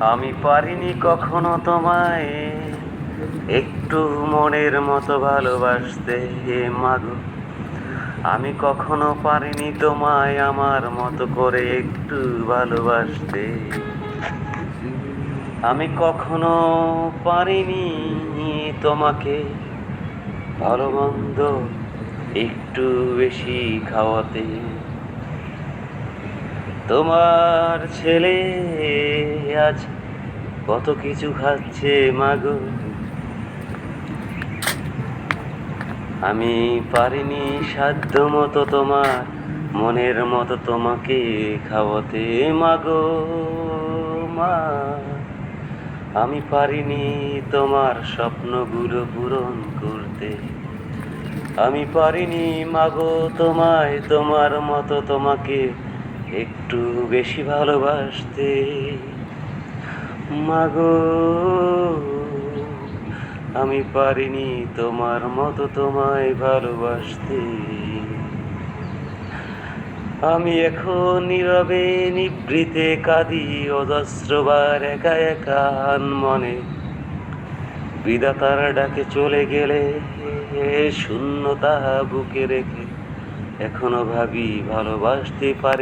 আমি পারিনি কখনো তোমায়। একটু মনের মতো ভালোবাসতে হে মাগো আমি কখনো পারিনি তোমায় আমার মতো করে একটু ভালোবাসতে। আমি কখনো পারিনি তোমাকে ভালো মন্দ একটু বেশি খাওয়াতে। তোমার ছেলে আজ কত কিছু খাচ্ছে মাগো। আমি পারিনি সাধ্য মতো তোমার মনের মতো তোমাকে খাওয়াতে মাগো মা। আমি পারিনি তোমার স্বপ্নগুলো পূরণ করতে। আমি পারিনি মাগো তোমায়, তোমার মতো তোমাকে একটু বেশি ভালোবাসতে। মাগো, আমি পারিনি তোমার মতো তোমায় ভালোবাসতে। আমি এখন নীরবে নিবৃতে কাঁদি অজস্রবার একা একা মনে বিধাতার ডাকে চলে গেলে শূন্যতা বুকে রেখে এখনও ভাবি ভালোবাসতে পারি